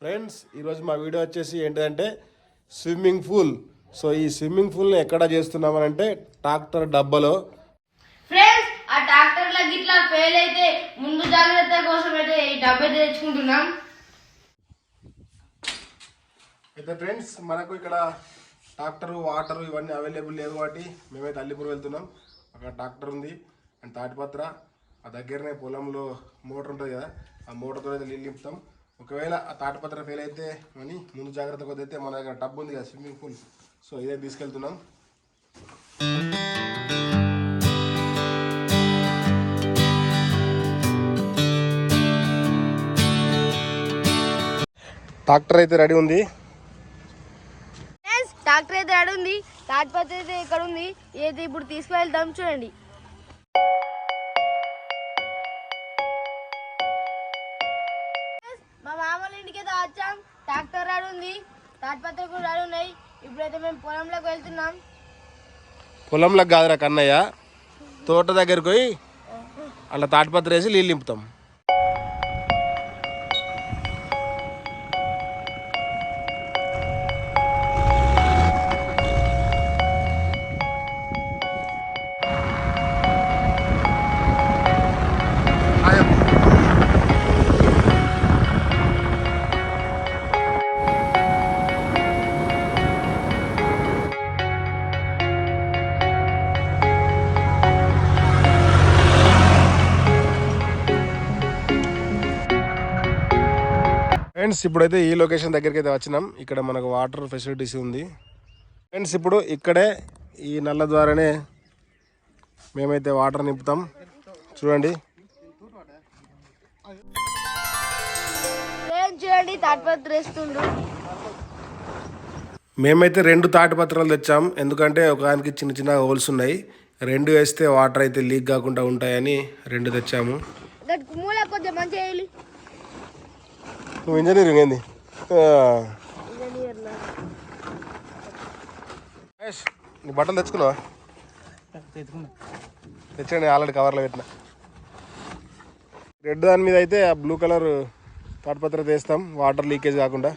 Friends ఈరోజు మా video వచ్చేసి ఏంటంటే స్విమ్మింగ్ పూల్. సో ఈ స్విమ్మింగ్ పూల్ని ఎక్కడ చేస్తున్నామనంటే ట్రాక్టర్ డబ్బాలో. ఫ్రెండ్స్ ఆ ట్రాక్టర్ల గిట్లా ఫెయిల్ అయితే ముందు జాగ్రత్త కోసం అయితే ఈ డబ్బా తెచ్చుకుంటున్నాం. అయితే ఫ్రెండ్స్ మనకు ఇక్కడ ట్రాక్టర్ వాటర్ ఇవన్నీ అవైలబుల్ లేదు కాబట్టి మేమైతే అల్లిపూర్ వెళ్తున్నాం. అక్కడ ట్రాక్టర్ ఉంది అండ్ తాటిపత్ర. ఆ దగ్గరనే పొలంలో మోటార్ ఉంటుంది కదా ఆ మోటార్తో అయితే నీళ్ళు నింపుతాం. ఒకవేళ ఆ తాటిపత్ర ఫెయిల్ అయితే అని ముందు జాగ్రత్త కొద్ది అయితే మన దగ్గర టబ్ ఉంది కదా స్విమ్మింగ్ పూల్ సో ఇదే తీసుకెళ్తున్నాం. ట్రాక్టర్ అయితే రెడీ ఉంది. ట్రాక్టర్ అయితే ఆడ ఉంది తాటిపత్రి అయితే ఇక్కడ ఉంది. ఏది ఇప్పుడు తీసుకువెళ్తాం చూడండి. మా మామూలు ఇంటికి అయితే వచ్చాం ట్రాక్టర్ రెడీ ఉంది తాటిపత్రి కూడా రెడీ ఉన్నాయి. ఇప్పుడైతే మేము పొలంలోకి వెళ్తున్నాం. పొలంలోకి కాదురా కన్నయ్య తోట దగ్గరికి పోయి అలా తాటిపత్ర వేసి నీళ్ళు నింపుతాం. ఫ్రెండ్స్ ఇప్పుడైతే ఈ లొకేషన్ దగ్గరికి అయితే వచ్చినాం. ఇక్కడ మనకు వాటర్ ఫెసిలిటీస్ ఉంది. ఫ్రెండ్స్ ఇప్పుడు ఇక్కడే ఈ నల్ల ద్వారానే మేమైతే వాటర్ నింపుతాం. చూడండి. ఏం చూడండి తాటిపత్రి వేస్తుండ్రు మేమైతే రెండు తాటిపత్రాలు తెచ్చాం. ఎందుకంటే ఒకదానికి చిన్న చిన్న హోల్స్ ఉన్నాయి. రెండు వేస్తే వాటర్ అయితే లీక్ కాకుండా ఉంటాయని రెండు తెచ్చాము. మూల కొంచెం మంచిగా నువ్వు ఇంజనీరింగ్ ఏంది నీ బట్టలు తెచ్చుకున్నావా? తెచ్చండి ఆల్రెడీ కవర్లో పెట్టిన. రెడ్ దాని మీద అయితే ఆ బ్లూ కలర్ తాటపత్ర తీస్తాం వాటర్ లీకేజ్ కాకుండా.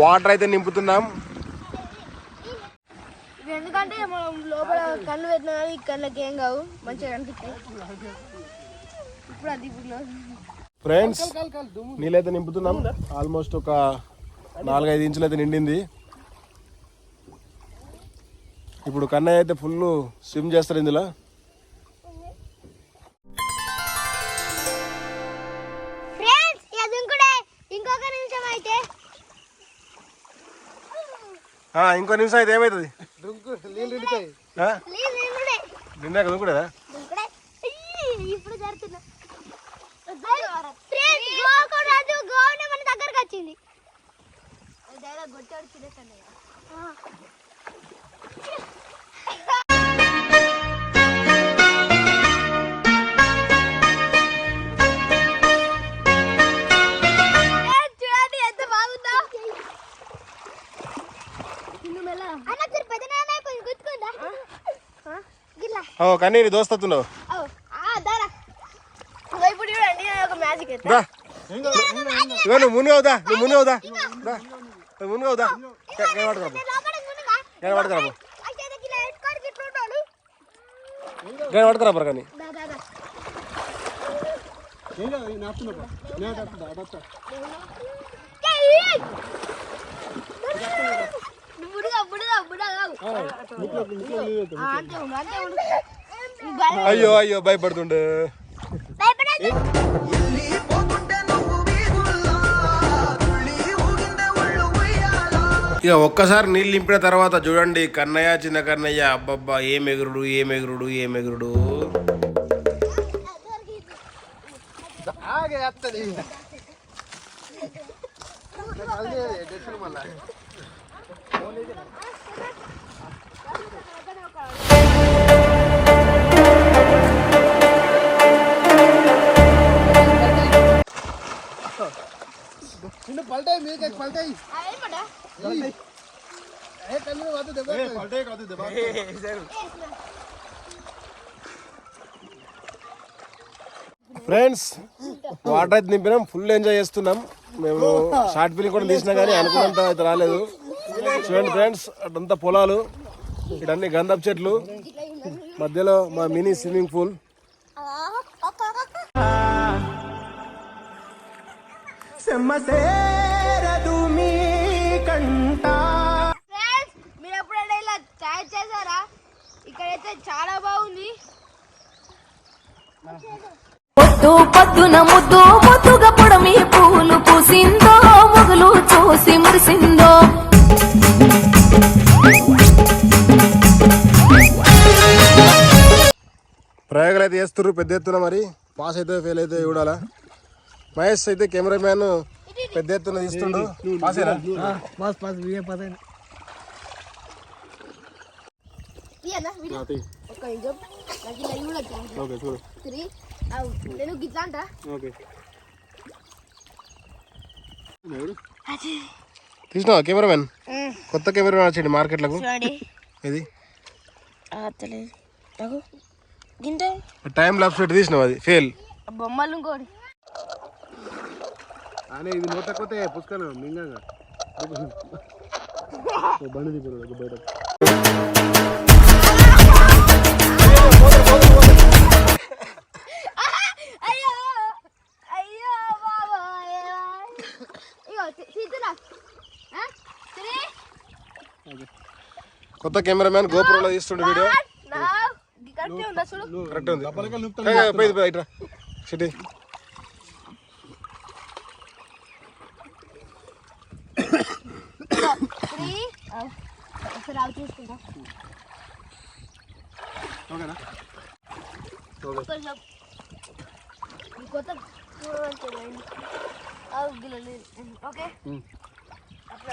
వాటర్ అయితే నింపుతున్నాం. ఎందుకంటే మనం లోపల కళ్ళు పెట్టినా కానీ కళ్ళకి ఏం కావు. మంచిగా ఇప్పుడు అది ఇప్పుడు ఫ్రెండ్స్ నీళ్ళైతే నింపుతున్నాం. ఆల్మోస్ట్ ఒక నాలుగైదు ఇంచులు అయితే నిండింది. ఇప్పుడు కన్నయ్య అయితే ఫుల్ స్విమ్ చేస్తారు ఇందులో. ఇంకో నిమిషం అయితే ఏమవుతుంది ఇంకుడే నిండాక దుంకుడేదా? దగ్గరకు వచ్చింది. గిల్లా ఓ కన్నీ నీ దోస్త్ వస్తున్నావు ఓ ఆ దారా. ఇగో నువ్వు మునిగి అవుదా నువ్వు మునిగి అవుదా దా. నువ్వు మునిగి అవుదా పట్టుకురా లోపలికి మునుగా. గేడ పట్టుకురా పో. అయితే గిట్లా ఎట్టుకోడు గిట్ల ఉంటాడు గేడ పట్టుకురా పో కానీ. అంతే ఉండు అంతే ఉండు భయ- అయ్యో అయ్యో భయపడుతుండే. ఇక ఒక్కసారి నీళ్ళు నింపిన తర్వాత చూడండి కన్నయ్య చిన్న కన్నయ్య అబ్బబ్బా ఏం ఎగురుడు ఏం ఎగురుడు ఏం ఎగురుడు? చిన్న పల్టాయి మీకు పల్టాయి. అయిపోయా ఏ కళ్ళు వద్దు దెబ్బ పల్టాయి కాదు దెబ్బ ఫ్రెండ్స్ వాటర్ అయితే నింపినాం ఫుల్ ఎంజాయ్ చేస్తున్నాం. మేము షార్ట్ ఫిలిం కూడా తీసినా కానీ అనుకున్నంత అయితే రాలేదు. చూడండి ఫ్రెండ్స్ అటంతా పొలాలు ఇటన్ని గంధపు చెట్లు మధ్యలో మా మినీ స్విమ్మింగ్ పూల్. ఫ్రెండ్స్ మీరు ఎప్పుడైనా ఇలా చాయ్ చేశారా? ఇక్కడైతే చాలా బాగుంది. పొద్దు పొద్దున ముద్దు ముద్దుగా పొడమి పూలు పూసిందో మొగులు చూసి మురిసిందో. ప్రయోగాలు అయితే చేస్తున్నారు పెద్ద ఎత్తున మరి. పాస్ అయితే ఫెయిల్ అయితే చూడాలా. మహేష్ అయితే కెమెరామ్యాన్ పెద్ద ఎత్తున తీస్తుండు. పాసేనా పాస్ పాస్ వీడియో పాస్ అయినా. నేను గిట్లా అంట? తీసినావా? కొత్త కెమెరామ్యాన్ వచ్చింది మార్కెట్లకు. చూడండి. ఇది టైం లాప్స్ పెట్టి తీసినావు అది? ఫెయిల్. బొమ్మలు ఇంకోటి. అనే ఇది నోట్ తక్కువతే పుష్కన మింగంగా బండి దిగురు బయట. కొత్త కెమెరామ్యాన్ గోపురంలో తీస్తుండే వీడియో. నా కరెక్ట్ ఉందా పోయి ఇట్రా సిటీ. ఒకసారి అవి చూసుకుంటా. ఓకేనా? కొత్త ఓకే? అప్పుడు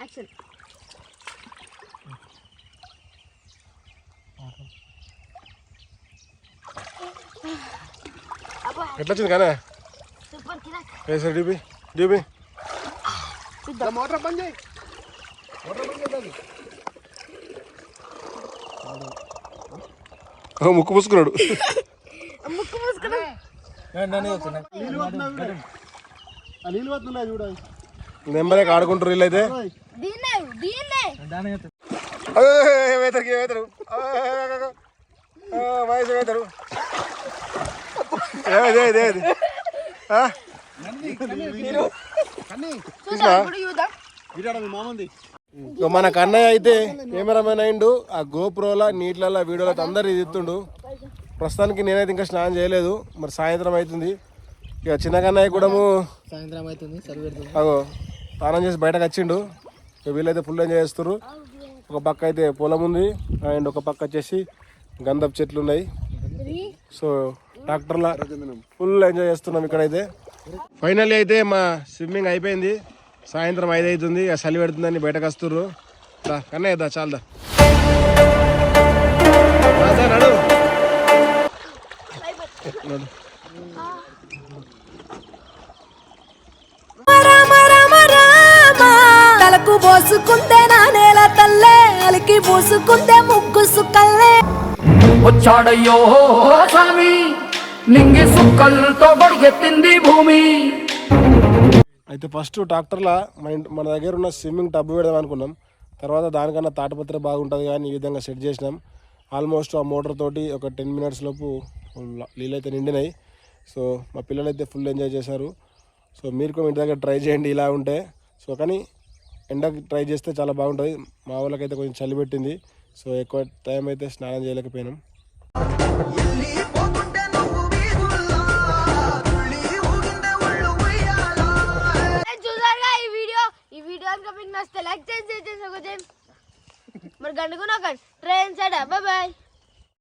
యాక్షన్. ఎట్లా వచ్చింది కానీ? సూపర్ కిరాక్. ఏ సార్ డీపీ డీపీ. మోటార్ బంద్ చేయి ఓ, ముక్కు పూసుకున్నాడు ముక్కు ఆ నీళ్ళు వస్తున్నాయి చూడ నెంబరే ఆడుకుంటారు వీళ్ళైతే దీన్నే దీన్నే వేతరికి వేతరు వయసు వేతరు ఏది ఏది ఏది ఆ? చూద్దాం ఇప్పుడు చూద్దాం. వీడాడ మీ మామంది ఇక మన కన్నయ్య అయితే కెమెరామెన్ అయిండు ఆ గోప్రోల నీటిలలో వీడియోలో అందరు ఇది ఇస్తుండు ప్రస్తుతానికి నేనైతే ఇంకా స్నానం చేయలేదు మరి సాయంత్రం అవుతుంది. ఇక చిన్న కన్నయ్య కూడా సాయంత్రం అవుతుంది అగో స్నానం చేసి బయటకు వచ్చిండు. ఇక వీళ్ళైతే ఫుల్ ఎంజాయ్ చేస్తారు ఒక పక్క అయితే పొలం ఉంది అండ్ ఒక పక్క వచ్చేసి గంధపు చెట్లు ఉన్నాయి. సో ట్రాక్టర్ల ఫుల్ ఎంజాయ్ చేస్తున్నాం ఇక్కడైతే. ఫైనల్లీ అయితే మా స్విమ్మింగ్ అయిపోయింది. సాయంత్రం ఐదు అవుతుంది. ఇక చలి పెడుతుందని బయటకు వస్తుర్రు. దా కన్నయ్య దా చాలు దా. దా, దా, నడు. నడు. రామ రామ రామ తలకు పోసుకుందే నా నేల తల్లే. అలికి పూసుకుందే ముగ్గు సుక్కల్లే వచ్చాడయ్యో స్వామి. నింగి సుక్కలతో బడిగెత్తింది భూమి. అయితే ఫస్ట్ ట్రాక్టర్లో మన ఇంటి- మన దగ్గర ఉన్న స్విమ్మింగ్ టబ్ పెడదాం అనుకున్నాం. తర్వాత దానికన్నా తాటపత్ర బాగుంటుంది కానీ ఈ విధంగా సెట్ చేసినాం. ఆల్మోస్ట్ ఆ మోటార్ తోటి ఒక టెన్ మినిట్స్ లోపు నీళ్ళు అయితే నిండినాయి. సో మా పిల్లలు అయితే ఫుల్ ఎంజాయ్ చేశారు. సో మీరు కూడా ఇంటి దగ్గర ట్రై చేయండి ఇలా ఉంటే. సో కానీ ఎండకి ట్రై చేస్తే చాలా బాగుంటుంది. మా వాళ్ళకైతే కొంచెం చలి పెట్టింది. సో ఎక్కువ టైం అయితే స్నానం చేయలేకపోయినాం. నచ్చితే లైక్ చేసి చేసి మరి గండుకున్నా ట్రైన్ సైడ్ బాయ్ బాయ్.